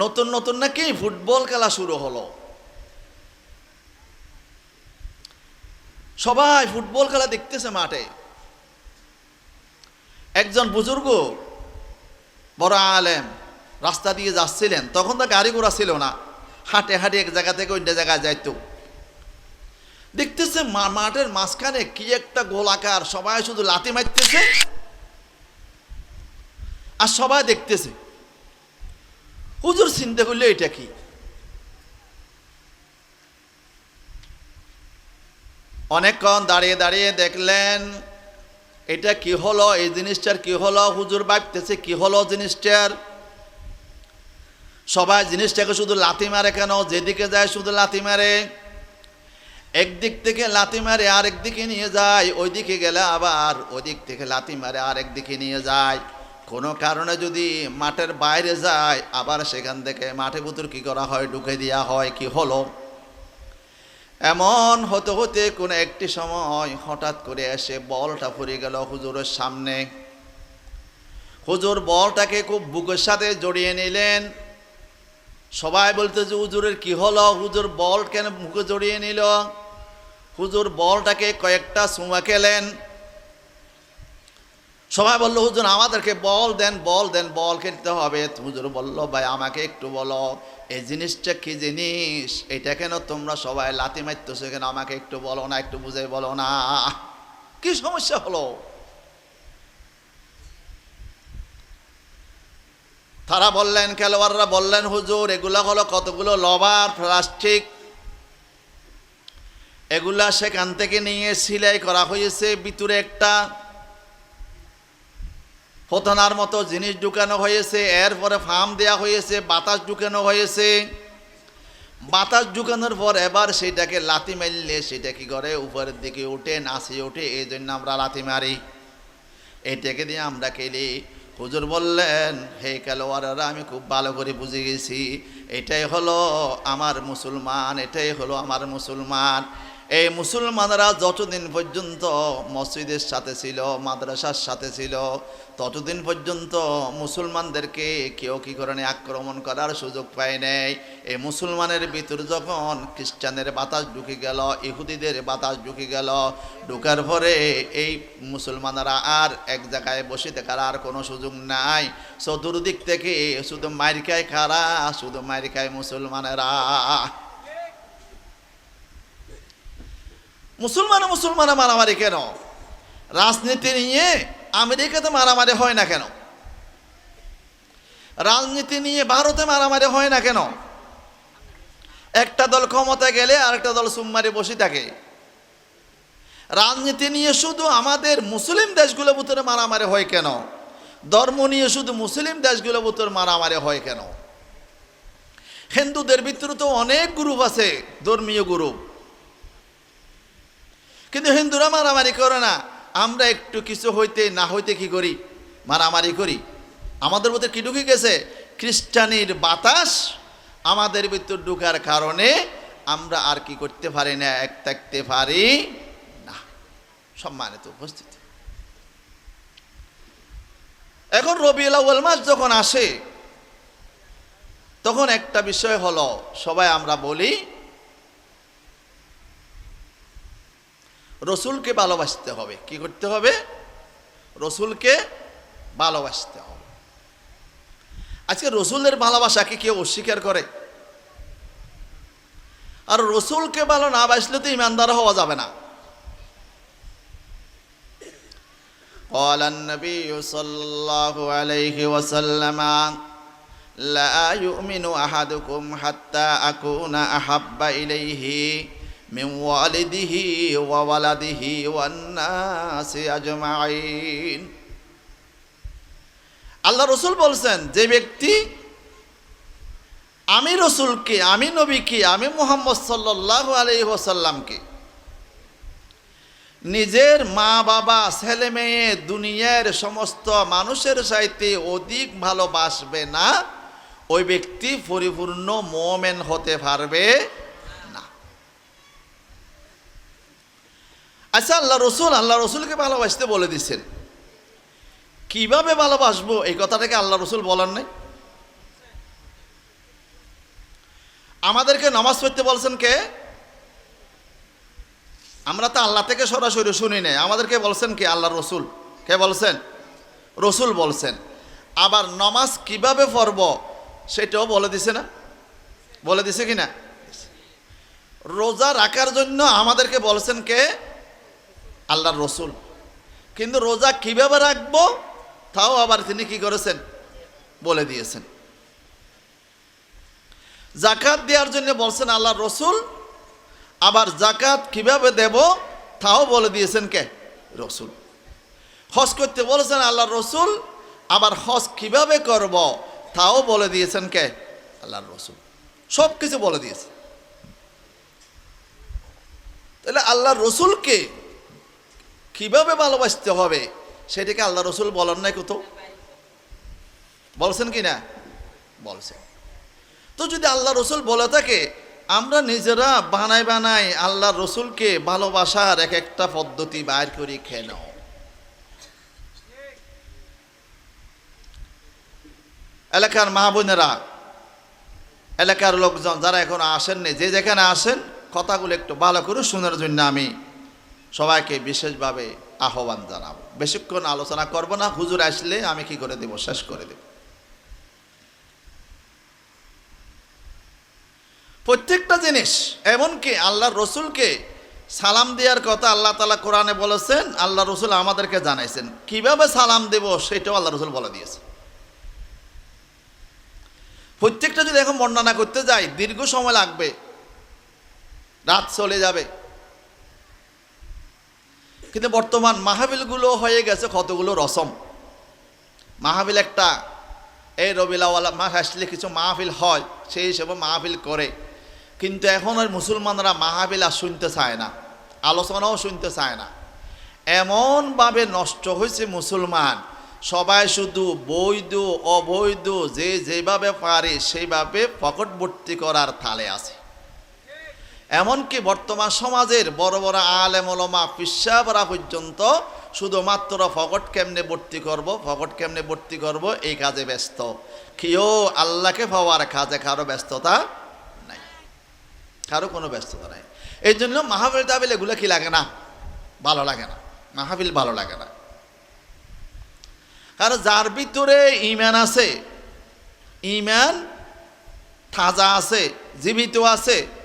নতুন নতুন নাকি ফুটবল খেলা শুরু হলো। সবাই ফুটবল খেলা দেখতেছে মাঠে। একজন বুজুর্গ বড় আলেম রাস্তা দিয়ে যাচ্ছিলেন, তখন তো গাড়ি ঘোড়া ছিল না। হাঁটে হাঁটে এক জায়গা থেকে অন্য জায়গায় যাইত। দেখতেছে মাঠের মাঝখানে কি একটা গোলাকার, সবাই শুধু লাথি মারতেছে আর সবাই দেখতেছে। হুজুর চিন্তা করলে এটা কি? অনেকক্ষণ দাঁড়িয়ে দাঁড়িয়ে দেখলেন, এটা কি হলো? এই জিনিসটার কি হলো? হুজুর ভাবতেছে, কি হলো জিনিসটার? সবাই জিনিসটাকে শুধু লাথি মারে কেন? যেদিকে যায় শুধু লাথি মারে। একদিক থেকে লাথি মারে, আরেক দিকে নিয়ে যায়। ওই দিকে গেলে আবার ওই দিক থেকে লাথি মারে, আরেক দিকে নিয়ে যায়। কোনো কারণে যদি মাঠের বাইরে যায়, আবার সেখান থেকে মাঠে ভিতর কি করা হয়, ঢুকে দেওয়া হয়, কি হলো? এমন হতে হতে কোনো একটি সময় হঠাৎ করে এসে বলটা ফুরিয়ে গেল হুজুরের সামনে। হুজুর বলটাকে খুব বুকের সাথে জড়িয়ে নিলেন। সবাই বলতে যে, হুজুরের কি হলো? হুজুর বল কেন মুখে জড়িয়ে নিল? হুজুর বলটাকে কয়েকটা সুমা খেলেন। সবাই বলল, হুজুর, আমাদেরকে বল, দেন বল দেন, বল খেলতে হবে? হুজুর বলল, ভাই, আমাকে একটু বলো, এই জিনিসটা কি জিনিস? এটা কেন তোমরা সবাই লাতি মারতেছো কেন? আমাকে একটু বলো না, একটু বুঝে বলো না। কি সমস্যা হলো? তারা বললেন, খেলোয়াড়রা বললেন, হুজুর, এগুলা হলো কতগুলো লবার প্লাস্টিক? এগুলা সেখান থেকে নিয়ে সিলাই করা হয়েছে, ভিতরে একটা ফতনার মতো জিনিস ঢুকানো হয়েছে, এরপরে ফার্ম দেওয়া হয়েছে, বাতাস ঢুকানো হয়েছে। বাতাস ঢুকানোর পর এবার সেটাকে লাথি মারলে সেটা কি করে? উপরের দিকে উঠে নাচে ওঠে এই জন্য আমরা লাথি মারি। এটাকে দিয়ে আমরা খেলি। হুজুর বললেন, হে খেলোয়াড়রা, আমি খুব ভালো করে বুঝে গেছি। এটাই হলো আমার মুসলমান, এটাই হলো আমার মুসলমান। এই মুসলমানরা যতদিন পর্যন্ত মসজিদের সাথে ছিল, মাদ্রাসার সাথে ছিল, ততদিন পর্যন্ত মুসলমানদেরকে কেউ কী করে আক্রমণ করার সুযোগ পায় নেই। এই মুসলমানের ভিতর যখন খ্রিস্টানের বাতাস ঢুকে গেল, ইহুদিদের বাতাস ঢুকে গেল, ঢুকার পরে এই মুসলমানরা আর এক জায়গায় বসে থাকার আর কোনো সুযোগ নাই। চতুর্দিক থেকে শুধু মার খায় খারা, শুধু মার খায় মুসলমানেরা। মুসলমান মুসলমানে মারামারি কেন? রাজনীতি নিয়ে আমেরিকাতে মারামারি হয় না কেন? রাজনীতি নিয়ে ভারতে মারামারি হয় না কেন? একটা দল ক্ষমতায় গেলে আরেকটা দল সুম্মারে বসে থাকে। রাজনীতি নিয়ে শুধু আমাদের মুসলিম দেশগুলোর ভিতরে মারামারি হয় কেন? ধর্ম নিয়ে শুধু মুসলিম দেশগুলোর ভিতরে মারামারি হয় কেন? হিন্দুদের ভিতরে তো অনেক গ্রুপ আছে ধর্মীয় গ্রুপ কিন্তু হিন্দুরা মারামারি করে না। আমরা একটু কিছু হইতে না হইতে কি করি? মারামারি করি। আমাদের মধ্যে কি ঢুকে গেছে? খ্রিস্টানির বাতাস আমাদের ভিতর ঢুকার কারণে আমরা আর কি করতে পারি না, এক থাকতে পারি না। সম্মানিত উপস্থিতি। এখন রবিউল আউ্য়াল মাস যখন আসে, তখন একটা বিষয় হলো, সবাই আমরা বলি রসুলকে ভালোবাসতে হবে কি করতে হবে রসুলকে ভালোবাসতে হবে আজকে রসুলের ভালোবাসাকে কেউ অস্বীকার করে আর রসুলকে ভালো না বাসলে তো ইমানদার হওয়া যাবে না قال النبي صلى الله عليه وسلم لا يؤمن أحدكم حتى أكون أحب إليه من والده وولده والناس أجمعين আল্লাহ রসুল বলছেন যে ব্যক্তি আমি রসুলকে আমি নবীকে আমি মোহাম্মদ সাল্লাহ আলি ওসাল্লামকে নিজের মা বাবা ছেলে মেয়ে দুনিয়ার সমস্ত মানুষের সাথে অধিক ভালোবাসবে না ওই ব্যক্তি পরিপূর্ণ মোমেন হতে পারবে আচ্ছা আল্লাহ রসুল, আল্লাহ রসুলকে ভালোবাসতে বলে দিচ্ছেন কীভাবে ভালোবাসবো? এই কথাটাকে আল্লাহ রসুল বলার নাই? আমাদেরকে নামাজ পড়তে বলছেন কে? আমরা তো আল্লাহ থেকে সরাসরি শুনি নাই। আমাদেরকে বলছেন কে? আল্লাহ রসুল। কে বলছেন? রসুল বলছেন। আবার নামাজ কীভাবে পড়ব সেটাও বলে দিছে না? বলে দিছে কি না? রোজা রাখার জন্য আমাদেরকে বলছেন কে? আল্লাহর রসুল। কিন্তু রোজা কীভাবে রাখব? তাও আবার তিনি কি করেছেন? বলে দিয়েছেন। জাকাত দেওয়ার জন্য বলছেন আল্লাহ রসুল, আবার জাকাত কীভাবে দেব? তাও বলে দিয়েছেন কে? রসুল। হজ করতে বলেছেন আল্লাহর রসুল, আবার হজ কীভাবে করব? তাও বলে দিয়েছেন কে? আল্লাহর রসুল। সব কিছু বলে দিয়েছে। তাহলে আল্লাহ রসুলকে কীভাবে ভালোবাসতে হবে? সেটাকে আল্লাহ রসুল বলেন নাই কোথাও বলছেন কি না বলছেন। তো যদি আল্লাহ রসুল বলে থাকে, আমরা নিজেরা বানাই বানাই আল্লাহ রসুলকে ভালোবাসার এক একটা পদ্ধতি বাইর করি খেয়ে নাও। এলাকার মা বোনেরা, এলাকার লোকজন যারা এখন আসেননি, যে যেখানে আসেন, কথাগুলো একটু ভালো করে শোনার জন্য আমি সবাইকে বিশেষভাবে আহ্বান জানাব। বেশিক্ষণ আলোচনা করব না, হুজুর আসলে আমি কি করে দেব? শেষ করে দেব। প্রত্যেকটা জিনিস, এমনকি আল্লাহর রসুলকে সালাম দেওয়ার কথা আল্লাহ তালা কোরআনে বলেছেন আল্লাহ রসুল আমাদেরকে জানাইছেন। কীভাবে সালাম দেব সেটাও আল্লাহ রসুল বলে দিয়েছে। প্রত্যেকটা যদি এখন বর্ণনা করতে যাই, দীর্ঘ সময় লাগবে, রাত চলে যাবে। কিন্তু বর্তমান মাহাবিলগুলো হয়ে গেছে, কতগুলো রসম। মাহাবিল একটা, এই রবিলাওয়ালা মাস আসলে কিছু মাহফিল হয়, সেই হিসেবে মাহফিল করে। কিন্তু এখন আর মুসলমানরা মাহাবিল আর শুনতে চায় না, আলোচনাও শুনতে চায় না। এমনভাবে নষ্ট হয়েছে মুসলমান, সবাই শুধু বৈধ, অবৈধ, যে যেভাবে পারে সেইভাবে পকেট ভর্তি করার থালে আছে। এমনকি বর্তমান সমাজের বড় বড় আলেমলমা পিসাবরা পর্যন্ত শুধুমাত্র ফকট কেমনে ভর্তি করব ফকট কেমনে ভর্তি করব, এই কাজে ব্যস্ত। কেউ আল্লাহকে পাওয়ার কাজে কারও ব্যস্ততা নাই। কারও কোনো ব্যস্ততা নাই। এই জন্য মাহাবিল তাবিল এগুলো কি লাগে না? ভালো লাগে না। মাহাবিল ভালো লাগে না। কারণ যার ভিতরে ইমান আছে ইমান তাজা আছে, জীবিত আছে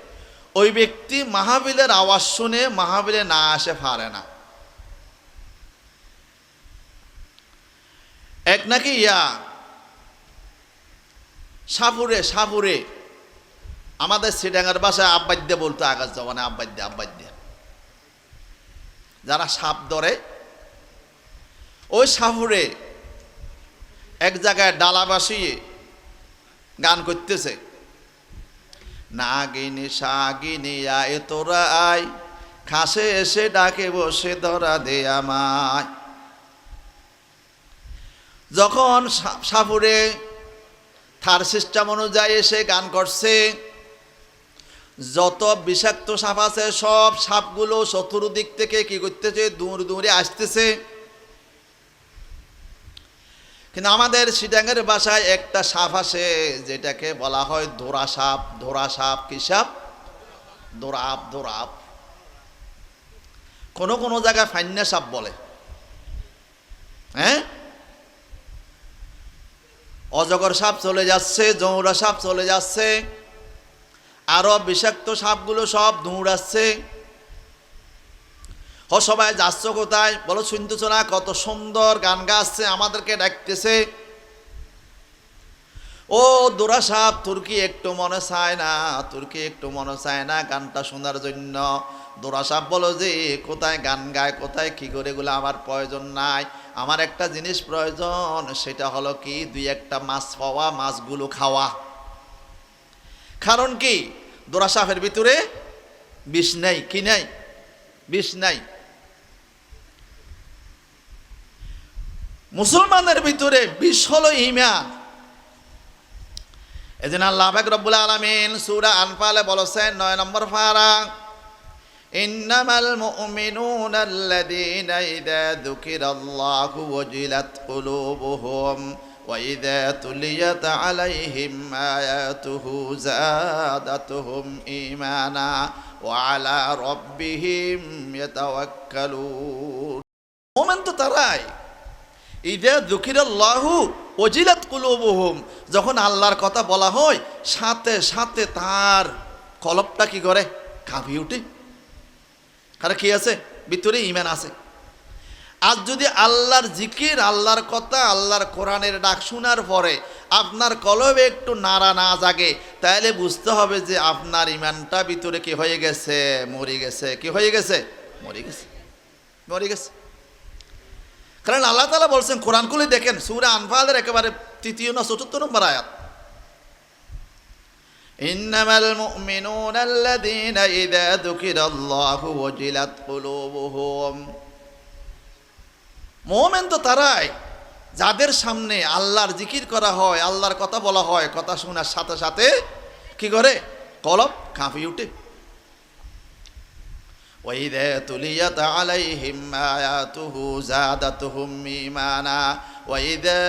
ওই ব্যক্তি মাহাবিলের আওয়াজ শুনে মাহাবিলে না আসে পারে না। এক নাকি ইয়া, সাপুরে সাপুরে, আমাদের সিডাঙ্গার বাসায় আব্বাদ্যে বলতো আকাশ জমানে আব্বাদ্যে আব্বাদ্যে যারা সাপ ধরে, ওই সাপুরে এক জায়গায় ডালা বাসিয়ে গান করতেছে। নাগিনী সাগিনী আয়, তোরা আয়। খাসে এসে ডাকে, বসে ধরা দে আমায়। যখন সাপুরে থার সিস্টেম অনুযায়ী এসে গান করছে, যত বিষাক্ত সাপ আছে, সব সাপগুলো চতুর্দিক থেকে কি করতেছে? দূর দূরে আসতেছে। কিন্তু আমাদের সিটাঙ্গের বাসায় একটা সাপ আসে যেটাকে বলা হয় ধোরা সাপ। ধোরা সাপ কি সাপ? দোরাপ দোরাপ কোনো কোনো জায়গায় ফান্যা সাপ বলে। হ্যাঁ? অজগর সাপ চলে যাচ্ছে, জৌরা সাপ চলে যাচ্ছে, আরও বিষাক্ত সাপগুলো সব দৌড়াচ্ছে। হ সবাই যাচ্ছ কোথায়? বলো, শুনতেছ না? কত সুন্দর গান গাচ্ছে, আমাদেরকে ডাকতেছে। ও দোরা সাপ, তুর্কি একটু মনে চায় না, তুর্কি একটু মনে চায় না গানটা শোনার জন্য। দোরা সাপ বলো যে, কোথায় গান গায়, কোথায় কি করে, এগুলো আমার প্রয়োজন নাই। আমার একটা জিনিস প্রয়োজন, সেটা হলো কি, দুই একটা মাছ পাওয়া, মাছগুলো খাওয়া। কারণ কি? দোরা সাপের ভিতরে বিষ নেই, কি নেই? বিষ নাই। মুসলমানের ভিতরে বিষ হলো ইমান এজন্য আল্লাহ পাক রব্বুল আলামিন সূরা আনফালে বলেছেন নয় নম্বর ফারা ইন্নামাল মুমিনুনা আল্লাযীনা ইযা যুকিরাল্লাহু ওয়াজিলাত কুলুবুহুম وإذا تليت عليهم آياته زادتهم إيمانا وعلى ربهم يتوكلون মোমেন তো তারাই ইদা দুকিরাল্লাহু ওজিলাত কুলুবুহুম। যখন আল্লাহর কথা বলা হয়, সাথে সাথে তার কলপটা কি করে? কাঁপি উঠে। কারণ কি আছে? ভিতরে ইমান আছে। আজ যদি আল্লাহর জিকির, আল্লাহর কথা, আল্লাহর কোরআনের ডাক শোনার পরে আপনার কলবে একটু নাড়া না জাগে, তাহলে বুঝতে হবে যে আপনার ইমানটা ভিতরে কি হয়ে গেছে? মরে গেছে। কি হয়ে গেছে? মরে গেছে। মরে গেছে। কারণ আল্লাহ তালা বলছেন কোরআন খুলে দেখেন সুরা আনফালের একেবারে তৃতীয় না চতুর্থ নম্বর আয়াত إنما المؤمنون الذين إذا ذكر الله وجلت قلوبهم মোমেন তো তারাই যাদের সামনে আল্লাহর জিকির করা হয় আল্লাহর কথা বলা হয় কথা শোনার সাথে সাথে কি করে কলব কাঁপিয়ে উঠে وإذا تليت عليهم آياته زادتهم إيمانا وإذا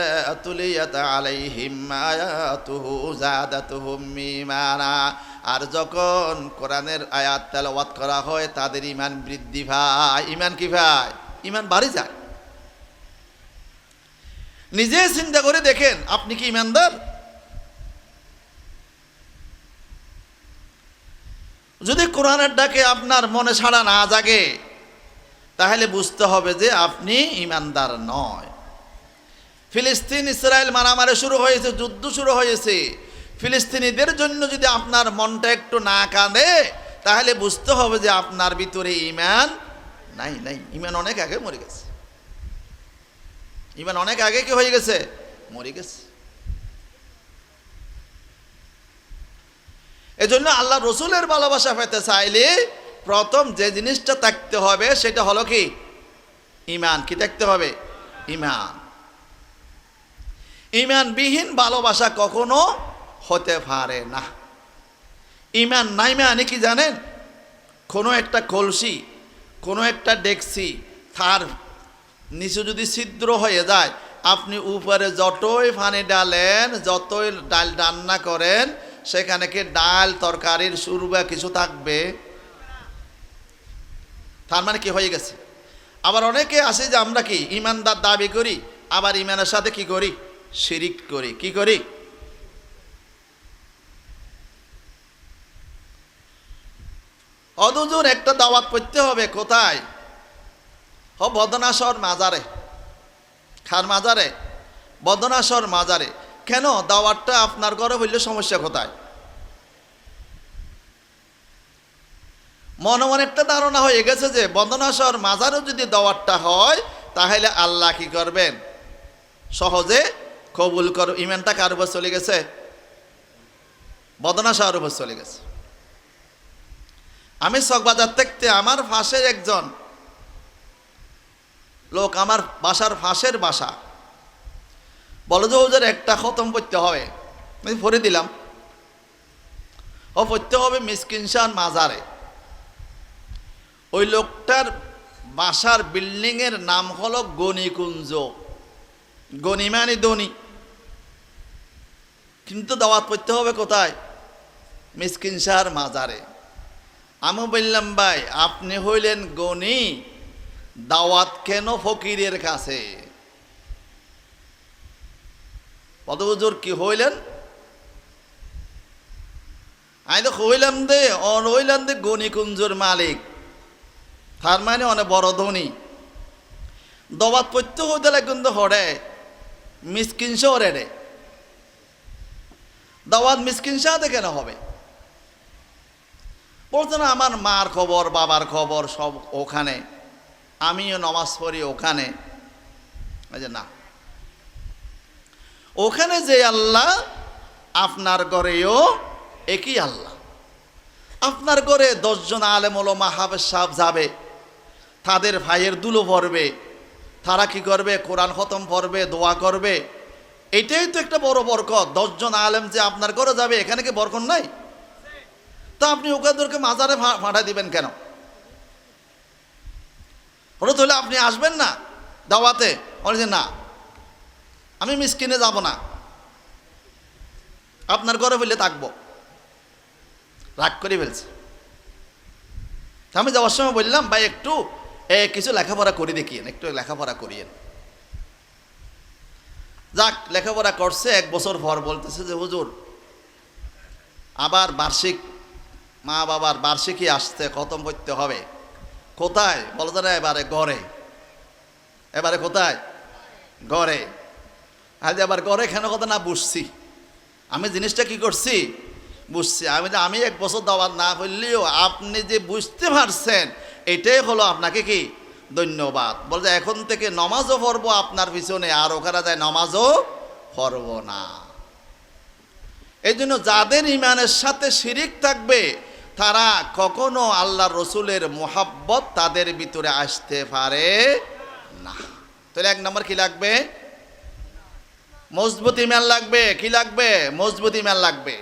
تليت عليهم آياته زادتهم إيمانا আর যখন কোরআনের আয়াত তেলাওয়াত করা হয় তাদের ইমান বৃদ্ধি ভাই ইমান কি ভাই ইমান বাড়ি যায় নিজে চিন্তা করে দেখেন আপনি কি ইমানদার যদি কোরআনের ডাকে আপনার মনে ছাড়া না জাগে, তাহলে বুঝতে হবে যে আপনি ইমানদার নয়। ফিলিস্তিন, ইসরায়েল মারামারি শুরু হয়েছে, যুদ্ধ শুরু হয়েছে। ফিলিস্তিনিদের জন্য যদি আপনার মনটা একটু না কাঁদে, তাহলে বুঝতে হবে যে আপনার ভিতরে ইমান নাই নাই। ইমান অনেক আগে মরে গেছে। ইমান অনেক আগে কি হয়ে গেছে? মরে গেছে। এজন্য আল্লাহ রসুলের ভালোবাসা পেতে চাইলে প্রথম যে জিনিসটা থাকতে হবে সেটা হলো কি? ইমান। কি থাকতে হবে? ইমান। ইমানবিহীন ভালোবাসা কখনো হতে পারে না। ইমান নাই মানে কি জানেন? কোনো একটা কলসি, কোনো একটা ডেকসি তার নিচে যদি ছিদ্র হয়ে যায়, আপনি উপরে যতই পানি ডালেন, যতই ডাল রান্না করেন সেখানে কি ডাল, তরকারির শুরু বা কিছু থাকবে? তার মানে কি হয়ে গেছে? আবার অনেকে আছে যে আমরা কি ইমানদার দাবি করি, আবার ইমানের সাথে কি করি? শিরিক করি। কি করি? অদুজুর একটা দাওয়াত করতে হবে কোথায়? হ বদনাসর মাজারে। খার মাজারে? বদনাসর মাজারে। কেন দাওয়াতটা আপনার ঘরে হইলে সমস্যা কোথায়? মনে মনে একটা ধারণা হয়ে গেছে যে বন্দনাসর মাজারও যদি দাওয়াতটা হয়, তাহলে আল্লাহ কি করবেন? সহজে কবুল কর। ইমানটা কার উপর চলে গেছে? বদনাশার উপর চলে গেছে। আমি চকবাজার থাকতে আমার ফাঁসের একজন লোক, আমার বাসার ফাঁসের বাসা। বলো যে একটা খতম করতে হবে। আমি ভরে দিলাম। ও পড়তে হবে মিসকিনশান মাজারে। ওই লোকটার বাসার বিল্ডিংয়ের নাম হলো গণিকুঞ্জ। গণি মানে কিন্তু দাওয়াত পড়তে হবে কোথায়? মিসকিনশার মাজারে। আমি বললাম, ভাই, আপনি হইলেন গণি। দাওয়াত কেন ফকিরের কাছে? পদবুজুর কি হইলেন? আমি তো হইলাম দে, অন হইলাম দে গণিকুঞ্জুর মালিক। তার মানে অনেক বড় ধনী। দবাত পড়তে হইতে কিন্তু হরে মিসকিনস হরে রে। দাওয়াত মিসকিনসাতে কেন হবে? বলতো না আমার মার খবর, বাবার খবর সব ওখানে। আমিও নমাজ পড়ি ওখানে। যে না। ওখানে যে আল্লাহ, আপনার ঘরেও একই আল্লাহ। আপনার ঘরে দশজন আলেম ওলমা হাফেজ সাহেব যাবে, তাদের ভাইয়ের দুলো পড়বে তারা কি করবে? কোরআন খতম পড়বে দোয়া করবে। এটাই তো একটা বড় বরকত। দশজন আলেম যে আপনার ঘরে যাবে, এখানে কি বরকত নাই? তা আপনি ওকাদেরকে মাজারে ফাঁটা দিবেন কেন? ওরা তাহলে আপনি আসবেন না দাওয়াতে? বলে যে না আমি মিসকিনে যাব না। আপনার ঘরে বললে থাকব। রাগ করে ফেলছে। আমি যাওয়ার সময় বললাম, ভাই, একটু, এ, কিছু লেখাপড়া করে দেখিয়েন, একটু লেখাপড়া করিয়েন। যাক, লেখাপড়া করছে, এক বছর পর বলতেছে যে, হুজুর, আবার বার্ষিক, মা বাবার বার্ষিকই আসতে খতম করতে হবে। কোথায়? বলতে না, এবারে গড়ে এবারে কোথায়? গড়ে আজ আবার গড়ে কেন কথা না বুঝছি? আমি জিনিসটা কি করছি? বুঝছি, আমি যে আমি এক বছর দাওয়াত না বললেও আপনি যে বুঝতে পারছেন, এটাই হলো আপনাকে কি? ধন্যবাদ। বলছে এখন থেকে নমাজও পড়ব আপনার পিছনে, আর ওখানে যায় নমাজও পড়ব না। এই জন্য যাদের ইমানের সাথে শিরিক থাকবে, তারা কখনো আল্লাহ রসুলের মোহাব্বত তাদের ভিতরে আসতে পারে না। তাহলে এক নম্বর কি লাগবে? মজবুত ইমান লাগবে, কি লাগবে? মজবুত ইমান লাগবে।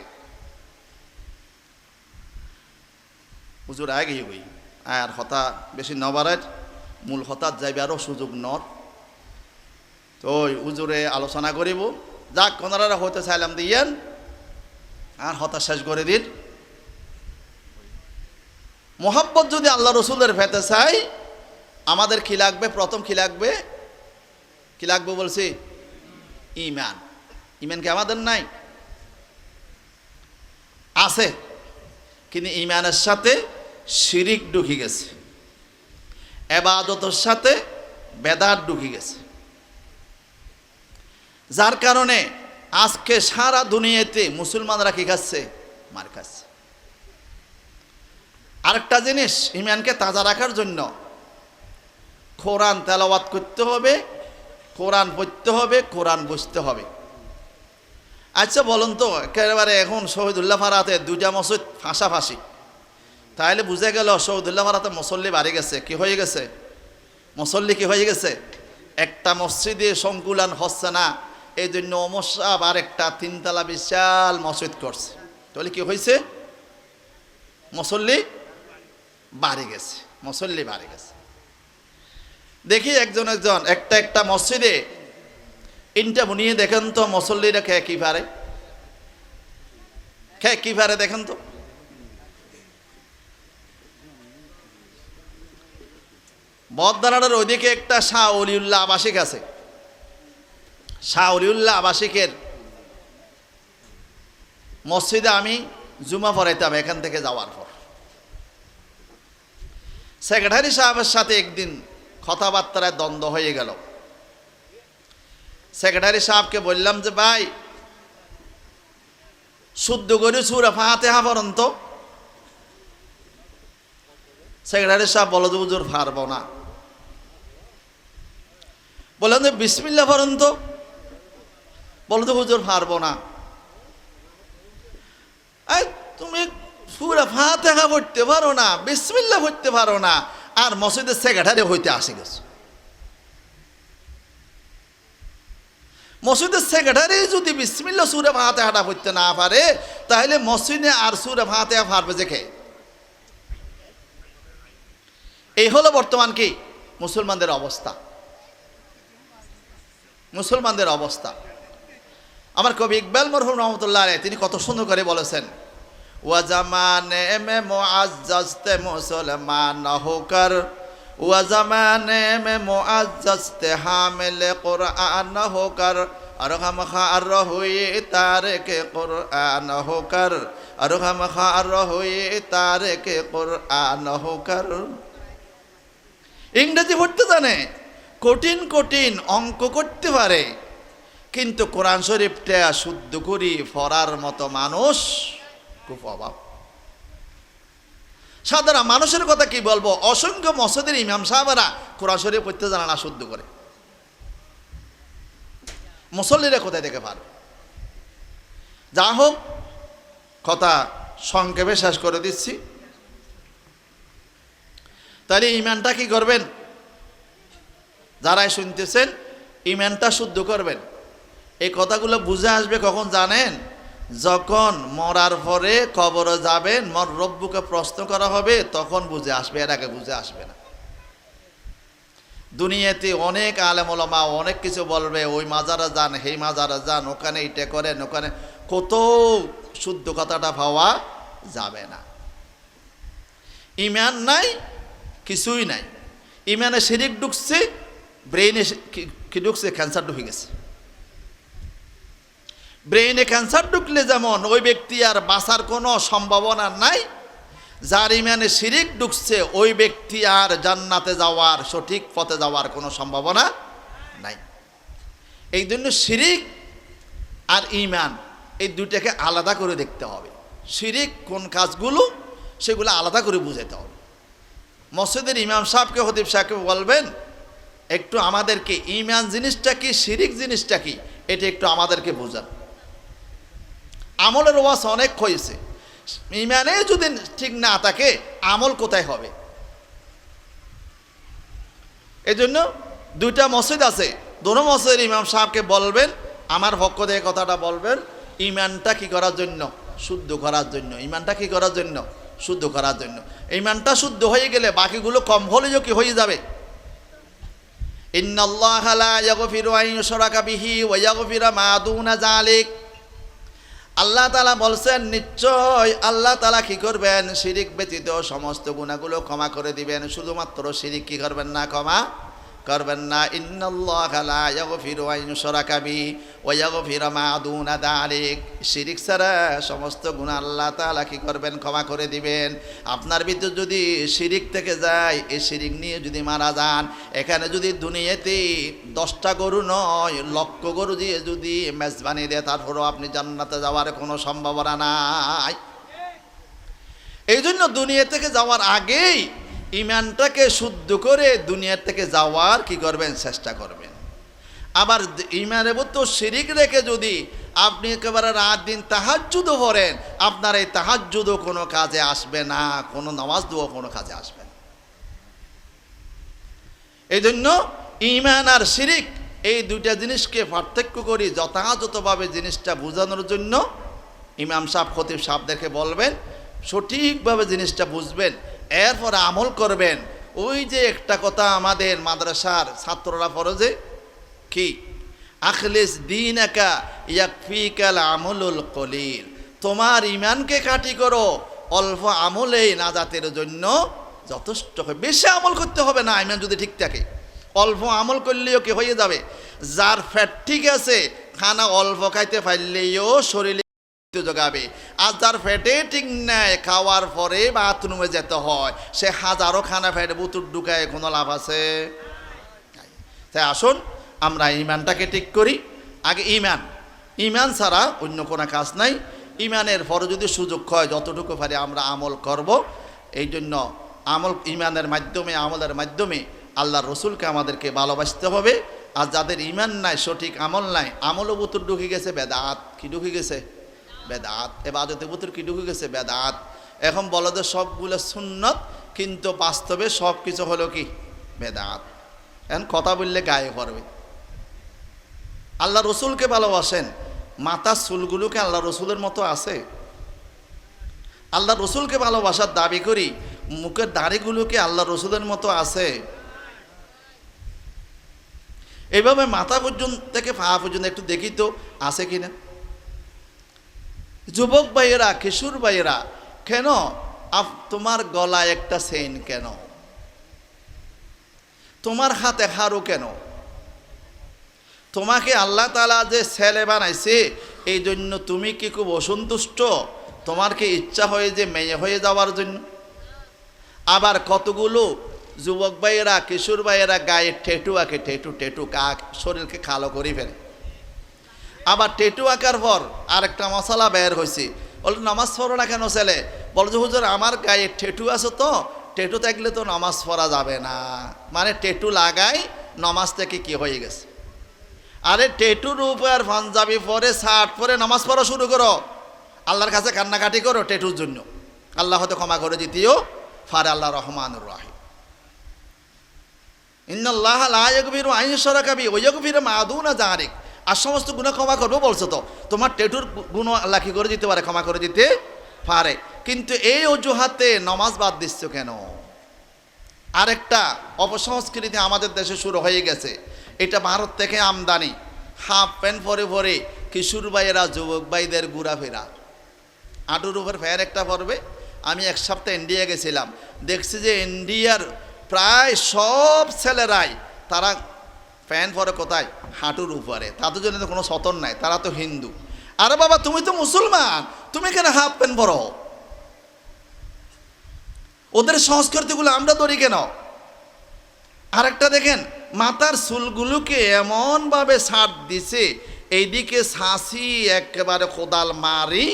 হুজুর আগে হই আর হতা বেশি নবারের, মূল হতাত যাইবে আরও সুযোগ নর। তো উজুরে আলোচনা করিব, যাক কোনারা হতে চাইলাম দিয়েন আর হতা শেষ করে দিন। মোহাব্বত যদি আল্লাহ রসুলের ভেতে চাই, আমাদের কি লাগবে? প্রথম কি লাগবে? কি লাগবে বলছি? ইমান। ইমান কি আমাদের নাই? আছে। কিন্তু ইমানের সাথে শিরিক ঢুকি গেছে। এবাদতের সাথে বেদার ঢুকি গেছে। যার কারণে আজকে সারা দুনিয়াতে মুসলমানরা কি খাচ্ছে? মার খাচ্ছে। আরেকটা জিনিস, ইমানকে তাজা রাখার জন্য কোরআন তেলাওয়াত করতে হবে কোরআন পড়তে হবে, কোরআন বুঝতে হবে। আচ্ছা বলুন তো, একেবারে এখন শহীদুল্লাহ ফারাতে দুইটা মসজিদ ফাঁসাফাঁসি। তাহলে বুঝে গেল শহীদুল্লাহ ফারাতে মুসল্লি বাড়ি গেছে। কি হয়ে গেছে? মুসল্লি কি হয়ে গেছে? একটা মসজিদে সংকুলান হচ্ছে না। এই জন্য অমসাব আর একটা তিনতলা বিশাল মসজিদ করছে। তাহলে কি হয়েছে? মুসল্লি বাড়ি গেছে, মুসল্লি বাড়ি গেছে। দেখি একজন একজন, একটা একটা মসজিদে ইনটা বুনিয়ে দেখেন তো, মুসল্লিরা খেয়ে কি পারে? খেয়ে কি পারে দেখেন তো? বদদানাটার ওইদিকে একটা শাহ অলিউল্লাহ আবাসিক আছে। শাহ অলিউল্লাহ আবাসিকের মসজিদে আমি জুমা পড়াইতাম এখান থেকে যাওয়ার পর। সেক্রেটারি সাহেবের সাথে একদিন কথাবার্তায় দ্বন্দ্ব হয়ে গেল। সেক্রেটারি সাহেবকে বললাম যে, ভাই, শুদ্ধ করে সুরা ফাহাতে হা পরন্ত সেক্রেটারি সাহেব বলো যে, হুজুর, পারব না। বললাম যে বিসমিল্লা পরন্ত বলো তো হুজুর, পারব না। তুমি পুরা ফাতেহা পড়তে পারো না বিসমিল্লা পড়তে পারো না। আর মসজিদের সেক্রেটারি হইতে আসে গেছে মসজিদের সেক্রেটারি যদি বিসমিল্লা সুরে ফাতেহাটা পড়তে না পারে, তাহলে মসজিদে আর সুরে ফাতেহা পারবে যে কে? এই হলো বর্তমান কি? মুসলমানদের অবস্থা। মুসলমানদের অবস্থা। আমার কবি ইকবাল মরহুম রহমতুল্লাহ তিনি কত সুন্দর করে বলেছেন মুসলমান হোকর ও জমানে মে মুআজ্জাস্তে হামিল কুরআন হোকর আর হম খার হুই তারে কে কুরআন হোকর আর হম খার হুই তারে কে কুরআন হোকর ইংরেজি পড়তে জানে, কঠিন কঠিন অঙ্ক করতে পারে। কিন্তু কোরআন শরীফটা শুদ্ধ করি ফরার মতো মানুষ। খুব অভাব সাধারণ মানুষের কথা কি বলব? অসংখ্য মসজিদের ইমাম সাহেবেরা কোরআন শরীফ পড়তে জানে না, শুদ্ধ করে। মুসল্লিরা কোথায় থেকে পারবে যা হোক, কথা সংক্ষেপে শেষ করে দিচ্ছি। তাহলে ইমানটা কি করবেন? যারাই শুনতেছেন, ইমানটা শুদ্ধ করবেন। এই কথাগুলো বুঝে আসবে কখন জানেন? যখন মরার পরে কবরে যাবেন, মর রব্বুকে প্রশ্ন করা হবে, তখন বুঝে আসবে, এর আগে বুঝে আসবে না। দুনিয়াতে অনেক আলেমলমা অনেক কিছু বলবে, ওই মাজারা যান, সেই মাজারা যান, ওখানে এটা করেন, ওখানে কত শুদ্ধ কথাটা পাওয়া যাবে না। ইমান নাই, কিছুই নাই। ইমানে শিরিক ঢুকছে, ব্রেইনে কি ঢুকছে, ক্যান্সার ঢুকে গেছে। ব্রেইনে ক্যান্সার ঢুকলে যেমন, ওই ব্যক্তি আর বাঁচার কোনো সম্ভাবনা নাই। যার ইমানে শিরিক ঢুকছে, ওই ব্যক্তি আর জান্নাতে যাওয়ার, সঠিক পথে যাওয়ার কোনো সম্ভাবনা নাই। এই জন্য শিরিক আর ইমান, এই দুইটাকে আলাদা করে দেখতে হবে। শিরিক কোন কাজগুলো, সেগুলো আলাদা করে বুঝাতে হবে। মসজিদের ইমাম সাহেবকে হতিব সাহেবকে বলবেন, একটু আমাদেরকে ইমান জিনিসটা কি, শিরিক জিনিসটা কি, এটা একটু আমাদেরকে বোঝান। আমলের ওয়াস অনেক হয়েছে। ইমানে যদি ঠিক না থাকে, আমল কোথায় হবে? এই জন্য দুইটা মসজিদ আছে। দোনো মসজিদের ইমাম সাহেবকে বলবেন, আমার পক্ষ থেকে কথাটা বলবেন, ইমানটা কি করার জন্য? শুদ্ধ করার জন্য। ইমানটা কি করার জন্য? শুদ্ধ করার জন্য। ইমানটা শুদ্ধ হয়ে গেলে বাকিগুলো কম হলেও কি হয়ে যাবে? ইন্নাল্লাহ লা ইয়াগফিরু আন ইউশরাকা বিহি ওয়া ইয়াগফিরু মা দুনা যালিক। আল্লাহ তালা বলছেন, নিশ্চয় আল্লাহ তালা কি করবেন? শিরিক ব্যতীত সমস্ত গুণাগুলো ক্ষমা করে দিবেন। শুধুমাত্র শিরিক কি করবেন না ক্ষমা করবেন না। ইন্নাল্লাহ লা ইয়াগফিরু আন ইউশরাকা বিহি ওয়া ইয়াগফিরু মা দুনা যালিক শিরিক ছাড়া সমস্ত গুণ আল্লাহ তালা কি করবেন? ক্ষমা করে দিবেন। আপনার ভিতর যদি শিরিক থেকে যায়, এই শিরিক নিয়ে যদি মারা যান, এখানে যদি দুনিয়াতে দশটা গরু নয়, লক্ষ গরু দিয়ে যদি মেজবানি দেয়, তারপরেও আপনি জান্নাতে যাওয়ার কোনো সম্ভাবনা নাই। এই জন্য দুনিয়া থেকে যাওয়ার আগেই ইমানটাকে শুদ্ধ করে দুনিয়ার থেকে যাওয়ার কি করবেন? চেষ্টা করবেন। আবার ইমানের মতো শিরিক রেখে যদি আপনি একেবারে রাত দিন তাহাজ্জুদও করেন, আপনার এই তাহাজ্জুদও কোনো কাজে আসবে না, কোনো নামাজ দুও কোনো কাজে আসবে না। এই জন্য ইমান আর শিরিক এই দুইটা জিনিসকে পার্থক্য করি যথাযথভাবে জিনিসটা বোঝানোর জন্য। ইমাম সাহেব, খতিব সাহেবদেরকে বলবেন, সঠিকভাবে জিনিসটা বুঝবেন। এরপর আমল করবেন। ওই যে একটা কথা আমাদের মাদ্রাসার ছাত্ররা যে, কি? আখলিস দিন একা ইয়াকফিকাল আমলুল কলিল। তোমার ইমানকে কাটি করো। অল্প আমলেই নাজাতের জন্য যথেষ্ট হয় বেশি আমল করতে হবে না ইমান যদি ঠিক থাকে। অল্প আমল করলেও কি হয়ে যাবে? যার ফ্যাট ঠিক আছে, খানা অল্প খাইতে পারলেও শরীরে তো জোগাবে। আর যার ফ্যাটে ঠিক নাই, খাওয়ার পরে বাথরুমে যেতে হয়। সে হাজারো খানা ফ্যাট বুতুর ঢুকায়, কোনো লাভ আছে? তাই আসুন, আমরা ইমানটাকে ঠিক করি। আগে ইমান ইমান ছাড়া অন্য কোনো কাজ নাই। ইমানের পরে যদি সুযোগ হয়, যতটুকু পারি আমরা আমল করব। এই জন্য আমল ইমানের মাধ্যমে, আমলের মাধ্যমে আল্লাহ রসুলকে আমাদেরকে ভালোবাসতে হবে। আর যাদের ইমান নাই, সঠিক আমল নাই, আমলও বুতুর ঢুকে গেছে, বেদাত কি ঢুকে গেছে? বেদাত। এবাদতে বুতুর কি ঢুকে গেছে? বেদাত। এখন বলো যে সবগুলো সুন্নত, কিন্তু বাস্তবে সব কিছু হলো কি? বেদাত। এখন কথা বললে গায়ে করবে আল্লাহ রসুলকে ভালোবাসেন। মাথার চুলগুলোকে আল্লাহ রসুলের মতো আছে। আল্লাহ রসুলকে ভালোবাসার দাবি করি, মুখের দাড়িগুলোকে আল্লাহ রসুলের মতো আছে। এইভাবে মাথা পর্যন্ত থেকে পা পর্যন্ত একটু দেখি তো, আছে কিনা? যুবক ভাইয়েরা, কিশোর ভাইয়েরা, কেন আপ- তোমার গলায় একটা চেইন কেন? তোমার হাতে হারু কেন? তোমাকে আল্লাহ তালা যে ছেলে বানাইছে এই জন্য তুমি কি খুব অসন্তুষ্ট? তোমার কি ইচ্ছা হয়ে যে মেয়ে হয়ে যাওয়ার জন্য? আবার কতগুলো যুবক ভাইয়েরা, কিশোর ভাইয়েরা গায়ে টেটু আঁকে টেটু টেটু কাক শরীরকে কালো করে ফেলে। আবার টেটু আঁকার পর আরেকটা মশলা বের হয়েছে বল, নামাজ পড়ো না কেন ছেলে? বল, যে হুজুর, আমার গায়ে টেটু আছে তো, টেটু থাকলে তো নামাজ পড়া যাবে না। মানে টেটু লাগাই নামাজ থেকে কি হয়ে গেছে? আরে টেটুর উপর পাঞ্জাবি পরে শার্ট পরে নামাজ পড়া শুরু করো। আল্লাহর কাছে কান্নাকাটি করো টেটুর জন্য। আল্লাহ হয়তো ক্ষমা করে দিতেও। ফারে আল্লাহ রহমানুর রাহিম। ইন্নাল্লাহ লা ইয়াগফিরু আন ইউশরাকা বিহি ওয়া আর সমস্ত গুনাহ ক্ষমা করব বলছো তো? তোমার টেটুর গুণ আল্লাহ করে দিতে পারে, ক্ষমা করে দিতে পারে। কিন্তু এই অজুহাতে নমাজ বাদ দিচ্ছ কেন? আরেকটা অপসংস্কৃতি আমাদের দেশে শুরু হয়ে গেছে। এটা ভারত থেকে আমদানি। হাফ প্যান্ট পরে পরে কিশোর ভাইয়েরা, যুবক ভাইদের ঘোরাফেরা। আটুর উপর ফ্যার একটা পড়বে আমি এক সপ্তাহ ইন্ডিয়া গেছিলাম। দেখছি যে ইন্ডিয়ার প্রায় সব ছেলেরাই, তারা প্যান্ট পরে কোথায়? হাঁটুর উপরে। তাদের জন্য তো কোনো সতন নাই, তারা তো হিন্দু। আরে বাবা, তুমি তো মুসলমান। তুমি কেন হাফ প্যান্ট পরো ওদের সংস্কৃতিগুলো আমরা ধরি কেন? আরেকটা দেখেন মাথার চুলগুলোকে এমনভাবে ছাড় দিছে, এইদিকে শাঁসি একেবারে কোদাল মারি,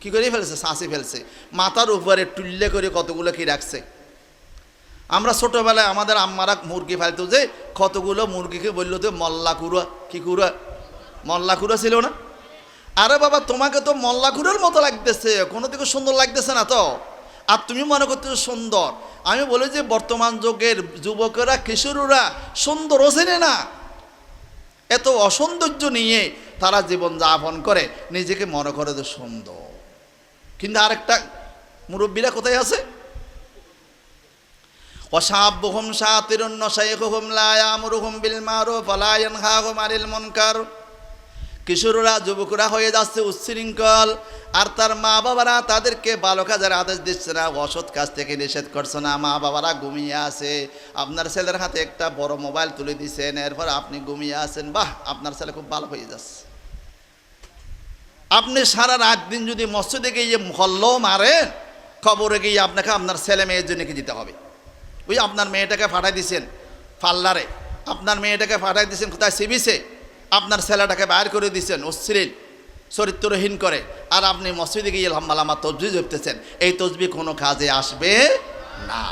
কি করে ফেলছে? শাঁসি ফেলছে। মাথার উপরে টুল্লে করে কতগুলো কি রাখছে? আমরা ছোটোবেলায় আমাদের আম্মারা মুরগি ফেলতো যে, কতগুলো মুরগিকে বলল যে, মল্লা কুড়া কি কুড়া মল্লা ছিল না? আরে বাবা, তোমাকে তো মল্লা মতো লাগতেছে কোনো দিকে সুন্দর লাগতেছে না তো। আর তুমি মনে করতেছো সুন্দর। আমি বলি যে, বর্তমান যুগের যুবকেরা, কিশোররা সুন্দর চেনে না। এত অসৌন্দর্য নিয়ে তারা জীবন যাপন করে, নিজেকে মনে করে যে সুন্দর। কিন্তু আরেকটা মুরব্বীরা কোথায় আছে? অসাবহুম সাতিরুন নশাইখুহুম লা ইয়ামুরুহুম বিল মারুফ ওয়া লা ইয়ানহাহুম আনিল মুনকার। কিশোররা, যুবকরা হয়ে যাচ্ছে উচ্ছৃঙ্খল, আর তার মা বাবারা তাদেরকে ভালো কাজের আদেশ দিচ্ছে না, অসৎ কাজ থেকে নিষেধ করছে না। মা বাবারা ঘুমিয়ে আছে। আপনার ছেলের হাতে একটা বড় মোবাইল তুলে দিছেন, এরপর আপনি ঘুমিয়ে আছেন। বাহ, আপনার ছেলে খুব ভালো হয়ে যাচ্ছে। আপনি সারা রাত দিন যদি মসজিদে গিয়ে মহল্ল মারেন খবরে গিয়ে আপনাকে আপনার ছেলে মেয়ের জন্য কি দিতে হবে? ওই আপনার মেয়েটাকে পাঠাই দিছেন পাল্লারে আপনার মেয়েটাকে পাঠাই দিয়েছেন কোথায়? সিবিসে আপনার ছেলেটাকে বাইর করে দিয়েছেন অশ্লীল, চরিত্রহীন করে। আর আপনি মসজিদে গিয়ে লম্বা তসবি জপতেছেন। এই তসবি কোনো কাজে আসবে না।